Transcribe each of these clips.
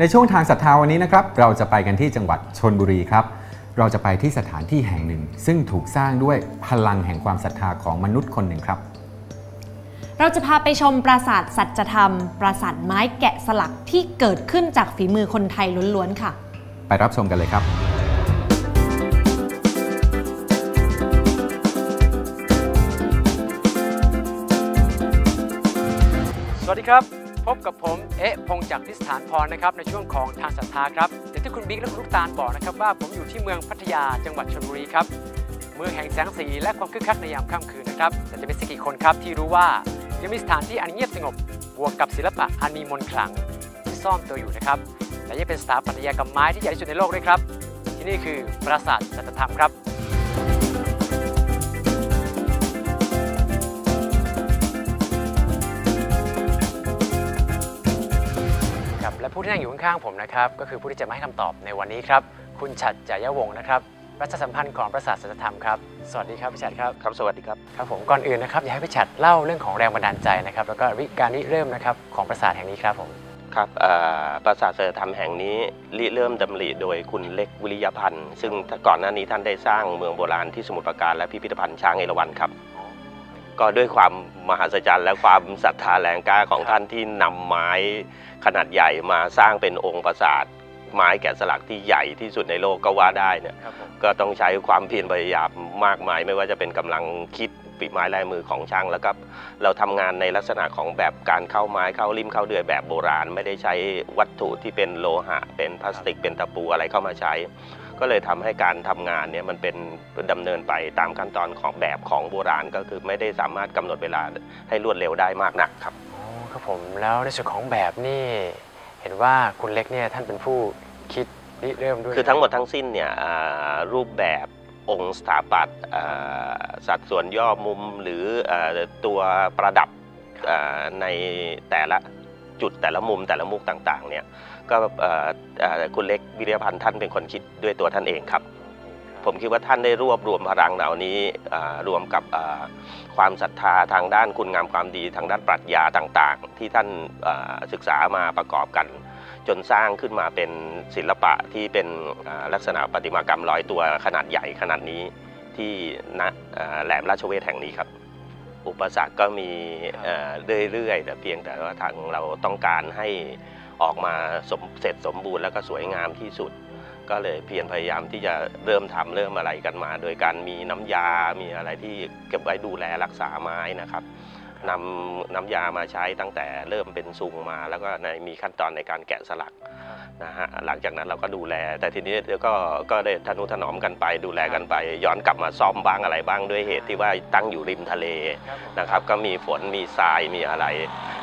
ในช่วงทางศรัทธาวันนี้นะครับ เราจะไปกันที่จังหวัดชนบุรีครับ เราจะไปที่สถานที่แห่งหนึ่ง ซึ่งถูกสร้างด้วยพลังแห่งความศรัทธาของมนุษย์คนหนึ่งครับ เราจะพาไปชมปราสาทสัจธรรม ปราสาทไม้แกะสลักที่เกิดขึ้นจากฝีมือคนไทยล้วนๆค่ะ ไปรับชมกันเลยครับสวัสดีครับ พบกับผมเอ๊ะพงจากทิสถานพรนะครับในช่วงของทางศรัทธาครับอย่างที่คุณบิ๊กและคุณลูกตาลบอกนะครับว่าผมอยู่ที่เมืองพัทยาจังหวัดชลบุรีครับเมืองแห่งแสงสีและความคึกคักในยามค่ำคืนนะครับแต่จะเป็นสักกี่คนครับที่รู้ว่ายังมีสถานที่อันเงียบสงบบวกกับศิลปะอันมีมนต์ขลังที่ซ่อนตัวอยู่นะครับและยังเป็นสถาปัตยกรรมไม้ที่ใหญ่ที่สุดในโลกด้วยครับ ที่นี่คือปราสาทสัจธรรมครับ ผู้ที่นั่งอยู่ข้างๆผมนะครับก็คือผู้ที่จะมาให้คำตอบในวันนี้ครับ คุณฉัดจายยวงศ์นะครับรัชสัมพันธ์ของประสาทสัจธรรมครับสวัสดีครับพี่ฉัดครับครับสวัสดีครับครับผมก่อนอื่นนะครับอยากให้พี่ฉัดเล่าเรื่องของแรงบันดาลใจนะครับแล้วก็วิการริเริ่มนะครับของประสาทแห่งนี้ครับผมครับเอ่อปราสาทเสถียรธรรมแห่งนี้ริเริ่มดำริโดยคุณเล็กวิริยพันธ์ ซึ่งก่อนหน้านี้ท่านได้สร้างเมืองโบราณที่สมุทรปราการและพิพิธภัณฑ์ช้างเอราวัณครับ ก็ด้วยความมหัศจรรย์และความศรัทธาแรงกล้าของท่านที่นำไม้ขนาดใหญ่มาสร้างเป็นองค์ปราสาทไม้แกะสลักที่ใหญ่ที่สุดในโลกก็ว่าได้เนี่ยครับผมก็ต้องใช้ความเพียรพยายามมากมาย ไม่ว่าจะเป็นกำลังคิดฝีไม้ลายมือของช่างแล้วก็เราทำงานในลักษณะของแบบการเข้าไม้เข้าริมเข้าเดือยแบบโบราณ ไม่ได้ใช้วัตถุที่เป็นโลหะ เป็นพลาสติกเป็นตะปูอะไรเข้ามาใช้ ก็เลยทำให้การทำงานเนี่ยมันเป็นดำเนินไปตามขั้นตอนของแบบของโบราณก็คือไม่ได้สามารถกำหนดเวลาให้รวดเร็วได้มากนักครับอ๋อครับผมแล้วในส่วนของแบบนี่เห็นว่าคุณเล็กเนี่ยท่านเป็นผู้คิดริเริ่มด้วยคือทั้งหมดทั้งสิ้นเนี่ยอ่ารูปแบบองค์สถาปัตย์อ่าสัดส่วนย่อมุมหรืออาตัวประดับอ่าในแต่ละจุดแต่ละมุมแต่ละมุกต่างๆเนี่ย ก็อ่าอ่าคุณเล็กวิริยพันธ์ท่านเป็นคนคิดด้วยตัวท่านเองครับ ผมคิดว่าท่านได้รวบรวมพลังเหล่านี้อ่ารวมกับอ่าความศรัทธาทางด้านคุณงามความดีทางด้านปรัชญาต่างๆ ที่ท่านอ่าศึกษามาประกอบกัน จนสร้างขึ้นมาเป็นศิลปะที่เป็นอ่าลักษณะประติมากรรมร้อยตัวขนาดใหญ่ขนาดนี้ที่ณอ่าแหลมราชเวทแห่งนี้ครับ อุปสรรคก็มีเอ่อเรื่อยๆแต่เพียงแต่ว่าทางเราต้องการให้ ออกมาสมเสร็จสมบูรณ์แล้วก็สวยงามที่สุด ก็เลยเพียรพยายามที่จะเริ่มทำเริ่มอะไรกันมา โดยการมีน้ำยา มีอะไรที่เก็บไว้ดูแลรักษาไม้นะครับนำน้ำยามาใช้ตั้งแต่เริ่มเป็นซุงมา แล้วก็ในมีขั้นตอนในการแกะสลักนะฮะหลังจากนั้นเราก็ดูแล แต่ทีนี้เดี๋ยวก็ก็ได้ทนุถนอมกันไป ดูแลกันไป ย้อนกลับมาซ่อมบ้างอะไรบ้างด้วยเหตุที่ว่าตั้งอยู่ริมทะเลนะครับ ก็มีฝนมีทรายมีอะไร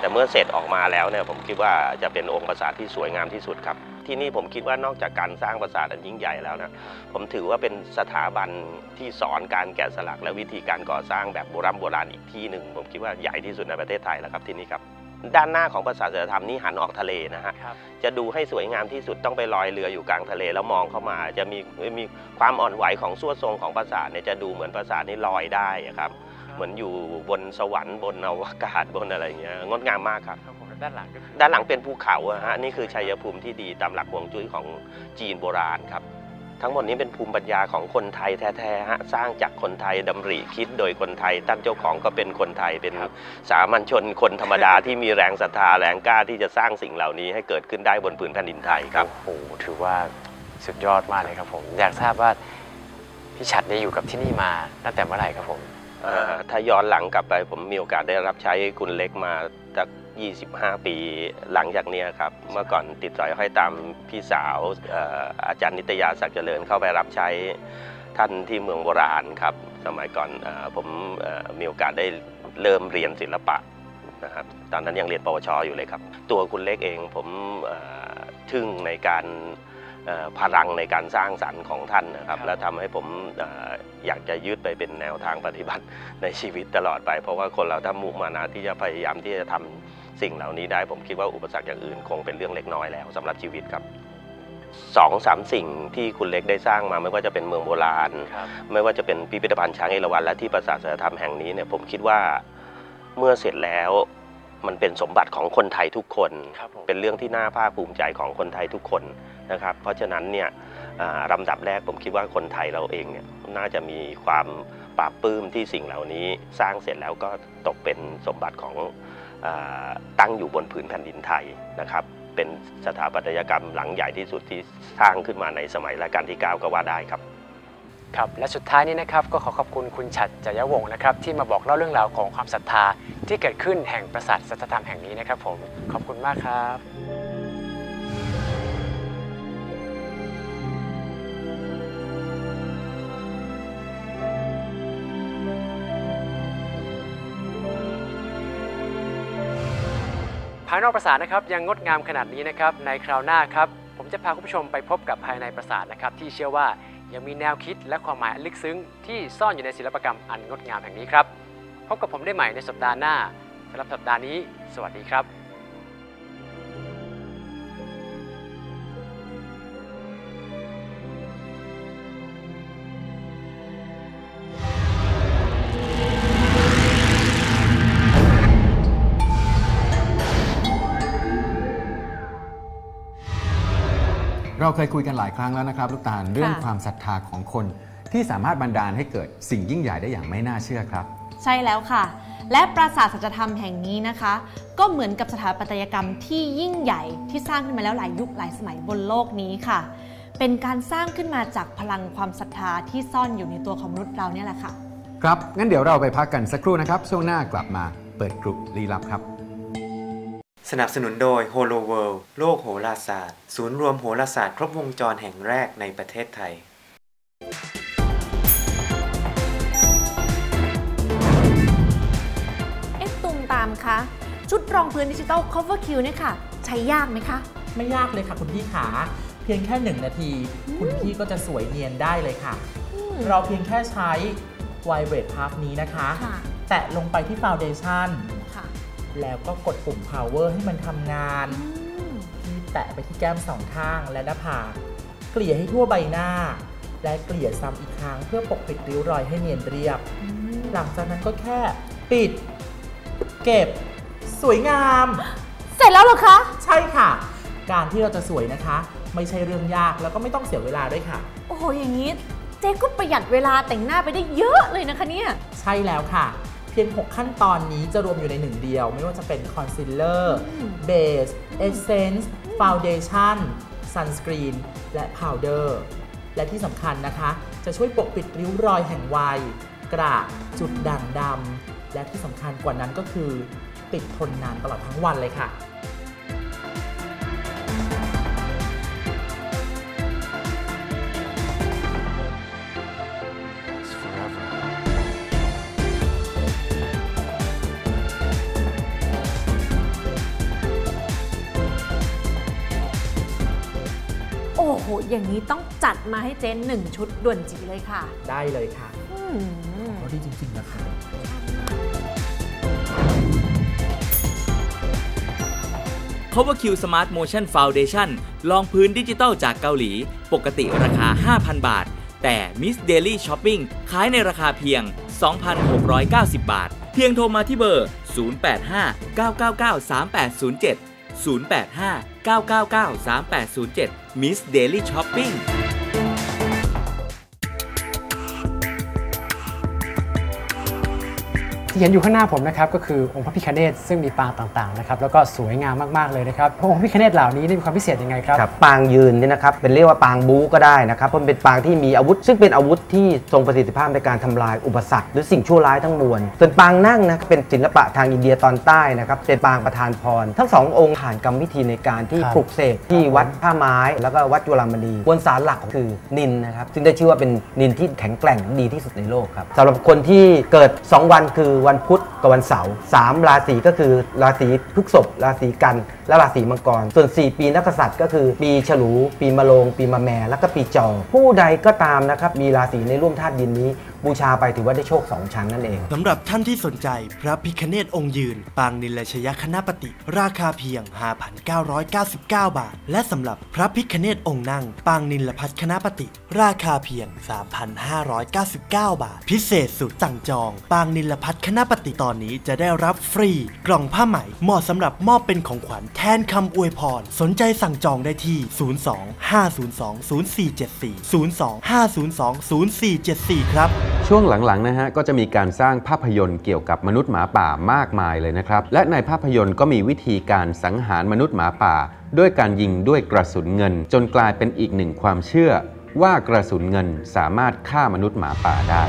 แต่เมื่อเสร็จออกมาแล้วเนี่ยผมคิดว่าจะเป็นองค์ปราสาทที่สวยงามที่สุดครับ ที่นี่ผมคิดว่านอกจากการสร้างปราสาทอันยิ่งใหญ่แล้วนะผมถือว่าเป็นสถาบันที่สอนการแกะสลักและวิธีการก่อสร้างแบบโบราณโบราณอีกที่หนึ่งผมคิดว่าใหญ่ที่สุดในประเทศไทยแล้วครับที่นี่ครับด้านหน้าของปราสาทเสถียรธรรมนี่หันออกทะเลนะฮะครับจะดูให้สวยงามที่สุดต้องไปลอยเรืออยู่กลางทะเลแล้วมองเข้ามา จะมีมีความอ่อนไหวของส่วนทรงของปราสาทเนี่ยจะดูเหมือนปราสาทนี่ลอยได้อะครับ เหมือนอยู่บนสวรรค์บนอวกาศบนอะไรอย่างเงี้ยงดงามมากครับ ครับผมด้านหลังก็คือด้านหลังเป็นภูเขาอะฮะนี่คือชัยภูมิที่ดีตามหลักฮวงจุ้ยของจีนโบราณครับ ทั้งหมดนี้เป็นภูมิปัญญาของคนไทยแท้ๆฮะสร้างจากคนไทยดำริคิดโดยคนไทยตั้นเจ้าของก็เป็นคนไทยเป็นสามัญชนคนธรรมดาที่มีแรงศรัทธาแรงกล้าที่จะสร้างสิ่งเหล่านี้ให้เกิดขึ้นได้บนพื้นแผ่นดินไทยครับโอ้โหถือว่าสุดยอดมากเลยครับผม อยากทราบว่าพี่ฉัดได้อยู่กับที่นี่มาตั้งแต่เมื่อไหร่ครับผมเอ่อ ถ้าย้อนหลังกลับไปผมมีโอกาสได้รับใช้คุณเล็กมาจาก25 ปีหลังจากนี้ครับ เมื่อก่อนติดสอยห้อยตามพี่สาวออาจารย์นิตยาศักดิ์เจริญเข้าไปรับใช้ท่านที่เมืองโบราณครับ สมัยก่อนอผมมีโอกาสได้เริ่มเรียนศิลปะนะครับตอนนั้นยังเรียนปวชอยู่เลยครับ ตัวคุณเล็กเองผมทึ่งในการ พลังในการสร้างสรรค์ของท่านนะครับครับและทำให้ผมเอ่ออยากจะยึดไปเป็นแนวทางปฏิบัติในชีวิตตลอดไป เพราะว่าคนเราถ้ามุ่งมานะที่จะพยายามที่จะทำสิ่งเหล่านี้ได้ ผมคิดว่าอุปสรรคอย่างอื่นคงเป็นเรื่องเล็กน้อยแล้วสำหรับชีวิตครับสองสามสิ่งที่คุณเล็กได้สร้างมาไม่ว่าจะเป็นเมืองโบราณครับไม่ว่าจะเป็นพิพิธภัณฑ์ช้างเอราวัณและที่ปราสาทเสถียรธรรมแห่งนี้เนี่ยผมคิดว่าเมื่อเสร็จแล้ว มันเป็นสมบัติของคนไทยทุกคนครับผมเป็นเรื่องที่น่าภาคภูมิใจของคนไทยทุกคนนะครับ เพราะฉะนั้นเนี่ยอ่าลำดับแรกผมคิดว่าคนไทยเราเองเนี่ยน่าจะมีความปราบปลื้มที่สิ่งเหล่านี้สร้างเสร็จแล้วก็ตกเป็นสมบัติของอาตั้งอยู่บนผืนแผ่นดินไทยนะครับ เป็นสถาปัตยกรรมหลังใหญ่ที่สุดที่สร้างขึ้นมาในสมัยรัชกาลที่ 9 ก็ว่าได้ครับ ครับและสุดท้ายนี้นะครับก็ขอขอบคุณคุณฉัดจยวงศ์นะครับที่มาบอกเล่าเรื่องราวของความศรัทธาที่เกิดขึ้นแห่งปราสาทสัจธรรมแห่งนี้นะครับผมขอบคุณมากครับภายนอกปราสาทนะครับยังงดงามขนาดนี้นะครับในคราวหน้าครับผมจะพาคุณผู้ชมไปพบกับภายในปราสาทนะครับที่เชื่อว่า ยังมีแนวคิดและความหมายลึกซึ้ง ที่ซ่อนอยู่ในศิลปกรรมอันงดงามแห่งนี้ครับ พบกับผมได้ใหม่ในสัปดาห์หน้าสำหรับสัปดาห์นี้ สวัสดีครับ เราเคยคุยกันหลายครั้งแล้วนะครับลูกตาลเรื่องความศรัทธาของคน ที่สามารถบันดาลให้เกิดสิ่งยิ่งใหญ่ได้อย่างไม่น่าเชื่อครับ ใช่แล้วค่ะ และปราสาทสัจธรรมแห่งนี้นะคะ ก็เหมือนกับสถาปัตยกรรมที่ยิ่งใหญ่ที่สร้างขึ้นมาแล้วหลายยุคหลายสมัยบนโลกนี้ค่ะ เป็นการสร้างขึ้นมาจากพลังความศรัทธาที่ซ่อนอยู่ในตัวของมนุษย์เราเนี่ยแหละค่ะ ครับงั้นเดี๋ยวเราไปพักกันสักครู่นะครับช่วงหน้ากลับมาเปิดกรุลี้ลับครับ สนับสนุนโดย Holo World โลกโหราศาสตร์ ศูนย์รวมโหราศาสตร์ครบวงจรแห่งแรกในประเทศไทย เอ๊ะตุมตามคะชุดรองพื้นดิจิตอล cover Q เนี่ยค่ะ ใช้ยากไหมคะ ไม่ยากเลยค่ะคุณพี่ขา เพียงแค่หนึ่งนาที คุณพี่ก็จะสวยเนียนได้เลยค่ะ เราเพียงแค่ใช้ Vibrate Puff นี้นะคะ ค่ะ แตะลงไปที่ Foundation ค่ะ แล้วก็กดปุ่ม Power ให้มันทำงานอืมที่แตะไปที่แก้มสองข้างและหน้าผากเกลี่ยให้ทั่วใบหน้า และเกลี่ยซ้ำอีกครั้งเพื่อปกปิดริ้วรอยให้เนียนเรียบ หลังจากนั้นก็แค่ปิด เก็บ สวยงาม เสร็จแล้วเหรอคะ ใช่ค่ะ การที่เราจะสวยนะคะ ไม่ใช่เรื่องยากแล้วก็ไม่ต้องเสียเวลาด้วยค่ะ โอ้โหอย่างนี้เจ๊ก็ประหยัดเวลาแต่งหน้าไปได้เยอะเลยนะคะเนี่ย ใช่แล้วค่ะ เพียง 6 ขั้นตอนนี้จะรวมอยู่ในหนึ่งเดียว ไม่ว่าจะเป็นคอนซีลเลอร์เบสเอเซนส์ฟาวเดชั่นซันสกรีนและพาวเดอร์และที่สำคัญนะคะ จะช่วยปกปิดริ้วรอยแห่งวัย กระจุดด่างดำและที่สำคัญกว่านั้นก็คือ ติดทนนานตลอดทั้งวันเลยค่ะ อ้โหอย่างนี้ต้องจัดมาให้เจ๊หนึ่งชุดด่วนจีเลยค่ะ ได้เลยค่ะอืมก็ดีจริง ๆ นะคะ Cover Q Smart Motion Foundation ลองพื้นดิจิตอลจากเกาหลี ปกติราคา 5,000 บาท แต่ Miss Daily Shopping ขายในราคาเพียง 2,690 บาท เพียงโทรมาที่เบอร์ 085 999 3807 085 999 3807 Miss Daily Shopping ที่เห็นอยู่ข้างหน้าผมนะครับก็คือองค์พระพิฆเนศซึ่งมีปางต่างๆนะครับแล้วก็สวยงามมากๆเลยนะครับพระองค์พระพิฆเนศเหล่านี้นี่มีความพิเศษยังไงครับครับปางยืนเนี่ยนะครับเป็นเรียกว่าปางบูก็ได้นะครับเพราะมันเป็นปางที่มีอาวุธ ซึ่งเป็นอาวุธที่ทรงประสิทธิภาพในการทำลายอุปสรรคหรือสิ่งชั่วร้ายทั้งมวลส่วนปางนั่งนะเป็นศิลปะทางอินเดียตอนใต้นะครับเป็นปางประธานพร ทั้งสององค์ผ่านกรรมวิธีในการที่ครับปลุกเสกที่วัดท่าไม้ แล้วก็วัดจุฬามณีบนสารหลักคือนินนะครับซึ่งได้ชื่อว่าเป็นนินที่แข็งแกร่งดีที่สุดในโลกครับสำหรับคนที่เกิด 2 วันคือวันพุธกับวันเสาร์สามราศีก็คือราศีพฤษภราศีกัน และราศีมังกร ส่วน 4 ปีนักษัตริย์ก็คือ ปีฉลู ปีมะโรง ปีมะแม่และก็ปีจอ ผู้ใดก็ตามนะครับมีราศีในร่วมธาตุดินนี้ บูชาไปถือว่าได้โชค2ชั้นนั่นเองสำหรับท่านที่สนใจพระพิคเนตองค์ยืน ปางนิลชยคณปฏิ ราคาเพียง 5,999 บาท และสำหรับพระพิคเนตองค์นั่ง ปางนิลพัฒคณปฏิ ราคาเพียง 3,599 บาท พิเศษสุดสั่งจอง ปางนิลพัฒคณปฏิตอนนี้จะได้รับฟรี กล่องผ้าไหมเหมาะสำหรับมอบเป็นของขวัญแทนคำอวยพร สนใจสั่งจองได้ที่ 02 502 0474 02 502 0474 ครับช่วงหลังๆนะฮะก็จะมีการสร้างภาพยนตร์เกี่ยวกับมนุษย์หมาป่ามากมายเลยนะครับ และในภาพยนตร์ก็มีวิธีการสังหารมนุษย์หมาป่า ด้วยการยิงด้วยกระสุนเงิน จนกลายเป็นอีกหนึ่งความเชื่อ ว่ากระสุนเงินสามารถฆ่ามนุษย์หมาป่าได้